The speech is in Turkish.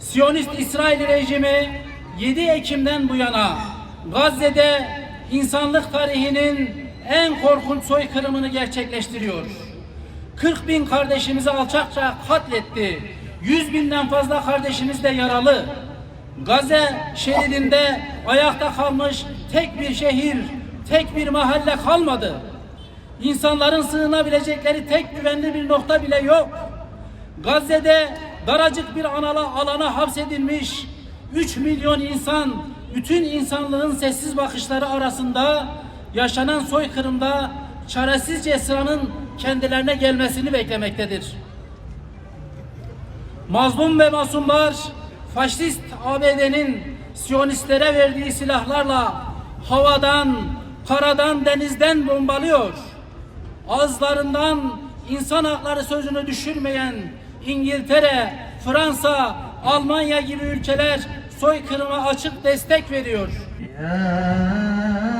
Siyonist İsrail rejimi 7 Ekim'den bu yana Gazze'de insanlık tarihinin en korkunç soykırımını gerçekleştiriyor. 40 bin kardeşimizi alçakça katletti. 100 binden fazla kardeşimiz de yaralı. Gazze şeridinde ayakta kalmış tek bir şehir, tek bir mahalle kalmadı. İnsanların sığınabilecekleri tek güvenli bir nokta bile yok. Gazze'de daracık bir anala alana hapsedilmiş 3 milyon insan bütün insanlığın sessiz bakışları arasında yaşanan soykırımda çaresizce sıranın kendilerine gelmesini beklemektedir. Mazlum ve masumlar faşist ABD'nin Siyonistlere verdiği silahlarla havadan, karadan, denizden bombalıyor. Ağızlarından insan hakları sözünü düşürmeyen İngiltere, Fransa, Almanya gibi ülkeler soykırıma açık destek veriyor. يا